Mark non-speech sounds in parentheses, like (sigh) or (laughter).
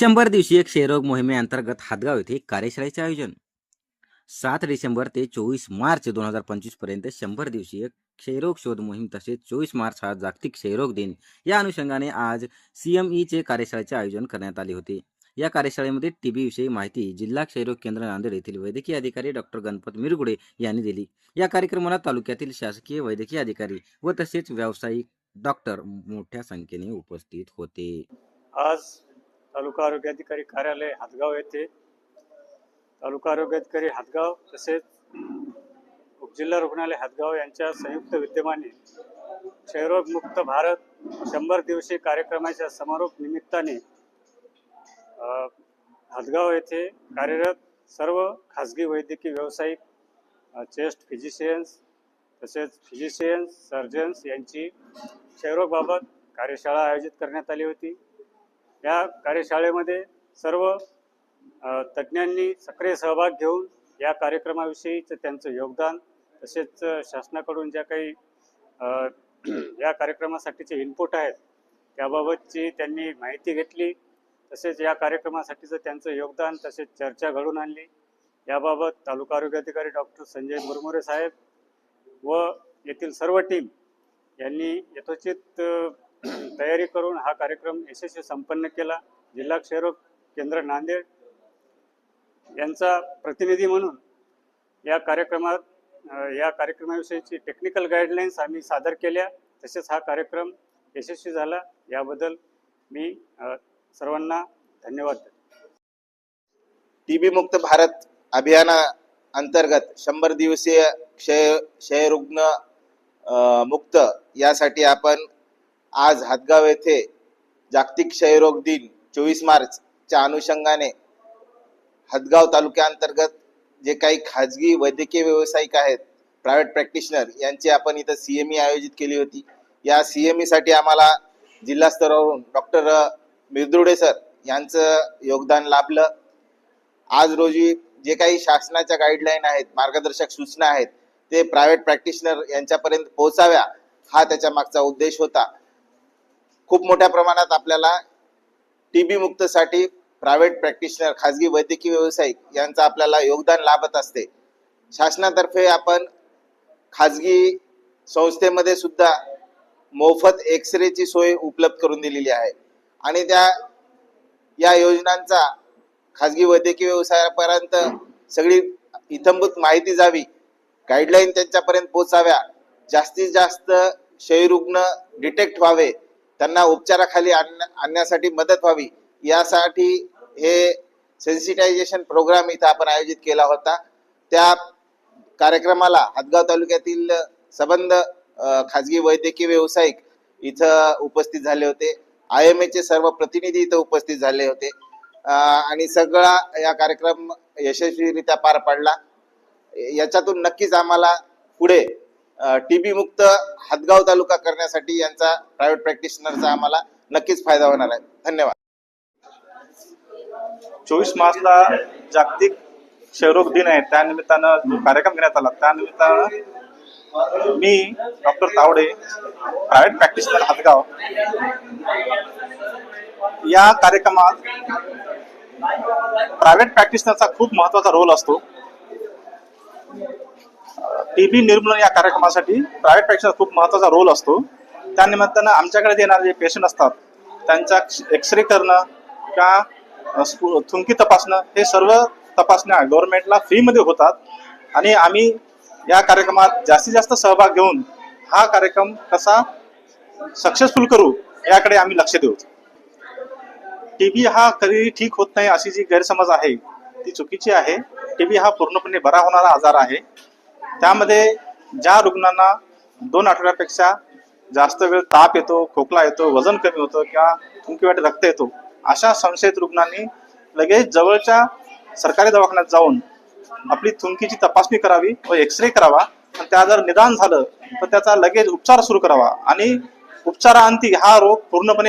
शंभर दिवसीय क्षयरोग मोहिमेअंतर्गत हातगाव येथे कार्यशाळेचे आयोजन. सात डिसेंबर ते चोवीस मार्च दोन हजार पंचवीसपर्यंत शंभर एक क्षयरोग शोध मोहीम तसेच चोवीस मार्च हा जागतिक क्षयरोग दिन या अनुषंगाने आज सीएमईचे कार्यशाळेचे आयोजन करण्यात आले होते. या कार्यशाळेमध्ये टीबी विषयी माहिती जिल्हा क्षयरोग केंद्र नांदेड येथील वैद्यकीय अधिकारी डॉक्टर गणपत मिरगुडे यांनी दिली. या कार्यक्रमाला तालुक्यातील शासकीय वैद्यकीय अधिकारी व तसेच व्यावसायिक डॉक्टर मोठ्या संख्येने उपस्थित होते. आज तालुका आरोग्याधिकारी कार्यालय हातगाव येथे. तालुका आरोग्याधिकारी हातगाव तसेच उपजिल्हा रुग्णालय हातगाव यांच्या संयुक्त विद्यमाने क्षयरोगमुक्त भारत शंभर दिवसीय कार्यक्रमाच्या समारोप निमित्ताने हातगाव येथे कार्यरत सर्व खाजगी वैद्यकीय व्यावसायिक चेस्ट फिजिशियन्स तसेच फिजिशियन्स सर्जन्स यांची क्षयरोगबाबत कार्यशाळा आयोजित करण्यात आली होती. या कार्यशाळेमध्ये सर्व तज्ज्ञांनी सक्रिय सहभाग घेऊन या कार्यक्रमाविषयीचं त्यांचं योगदान तसेच शासनाकडून ज्या काही (clears throat) या कार्यक्रमासाठीचे इनपुट आहेत त्याबाबतची त्यांनी माहिती घेतली तसेच या कार्यक्रमासाठीचं त्यांचं योगदान तसेच चर्चा घडून आणली. याबाबत तालुका आरोग्य अधिकारी डॉक्टर संजय मुरमुरे साहेब व येथील सर्व टीम यांनी यथोचित तयारी करून हा कार्यक्रम यशस्वी संपन्न केला. जिल्हा क्षयरोग केंद्र नांदेड यांचा प्रतिनिधी म्हणून या कार्यक्रमात या कार्यक्रमाविषयीची टेक्निकल गाईडलाईन्स आम्ही सादर केल्या. तसेच हा कार्यक्रम यशस्वी झाला. याबद्दल मी सर्वांना धन्यवाद टी टीबी मुक्त भारत अभियाना अंतर्गत शंभर दिवसीय क्षय क्षयरुग्ण मुक्त यासाठी आपण आज हातगाव येथे जागतिक क्षयरोग दिन चोवीस मार्चच्या अनुषंगाने हदगाव तालुक्याअंतर्गत जे काही खाजगी वैद्यकीय व्यावसायिक आहेत प्रायव्हेट प्रॅक्टिशनर यांची आपण इथं सी एम ई आयोजित केली होती. या सी एम ईसाठी आम्हाला जिल्हा स्तरावरून डॉक्टर मिरदुडे सर यांचं योगदान लाभलं. आज रोजी जे काही शासनाच्या गाईडलाईन आहेत मार्गदर्शक सूचना आहेत ते प्रायव्हेट प्रॅक्टिशनर यांच्यापर्यंत पोहोचाव्या हा त्याच्या मागचा उद्देश होता. खूप मोठ्या प्रमाणात आपल्याला टीबी मुक्तसाठी प्रायव्हेट प्रॅक्टिशनर खाजगी वैद्यकीय व्यावसायिक यांचं आपल्याला योगदान लाभत असते. शासनातर्फे आपण खाजगी संस्थेमध्ये सुद्धा मोफत एक्सरेची सोय उपलब्ध करून दिलेली आहे. आणि त्या या योजनांचा खाजगी वैद्यकीय व्यवसायापर्यंत सगळी इथंभूत माहिती जावी गाईडलाईन त्यांच्यापर्यंत पोचाव्या जास्तीत जास्त क्षयरुग्ण डिटेक्ट व्हावे त्यांना उपचाराखाली आणण्यासाठी मदत व्हावी. यासाठी हे सेन्सिटायझेशन प्रोग्राम इथं आपण आयोजित केला होता. त्या कार्यक्रमाला हदगाव तालुक्यातील सबंध खाजगी वैद्यकीय व्यावसायिक इथं उपस्थित झाले होते. आय एम एचे सर्व प्रतिनिधी इथं उपस्थित झाले होते. आणि सगळा या कार्यक्रम यशस्वीरित्या पार पडला. याच्यातून नक्कीच आम्हाला पुढे टीबी मुक्त हातगाव तालुका करण्यासाठी यांचा प्रायव्हेट प्रॅक्टिशनरचा आम्हाला नक्कीच फायदा होणार आहे. धन्यवाद. चोवीस मार्चला जागतिक क्षयरोग दिन आहे. त्या निमित्तानं कार्यक्रम घेण्यात आला. त्यानिमित्तानं मी doctor Tawde private practitioner Hatgaon या कार्यक्रमात प्रायव्हेट प्रॅक्टिशनरचा खूप महत्त्वाचा रोल असतो. टीबी निर्मूलन या कार्यक्रमासाठी प्रायव्हेटपेक्षा खूप महत्त्वाचा रोल असतो. त्या निमित्तानं आमच्याकडे येणारे जे पेशंट असतात त्यांचा एक्सरे करणं किंवा थुंकी तपासणं हे सर्व तपासण्या गव्हर्नमेंटला फ्रीमध्ये होतात. आणि आम्ही या कार्यक्रमात जास्तीत जास्त सहभाग घेऊन हा कार्यक्रम कसा सक्सेसफुल करू याकडे आम्ही लक्ष देऊ. टीबी हा कधी ठीक होत नाही अशी जी गैरसमज आहे ती चुकीची आहे. टीबी हा पूर्णपणे बरा होणारा आजार आहे. त्यामध्ये ज्या रुग्णांना दोन आठवड्यापेक्षा जास्त वेळ ताप येतो खोकला येतो वजन कमी होतं किंवा थुंकीवाट रक्त येतो अशा संशयित रुग्णांनी लगेच जवळच्या सरकारी दवाखान्यात जाऊन आपली थुंकीची तपासणी करावी व एक्सरे करावा. आणि त्या जर निदान झालं तर त्याचा लगेच उपचार सुरू करावा. आणि उपचारांती हा रोग पूर्णपणे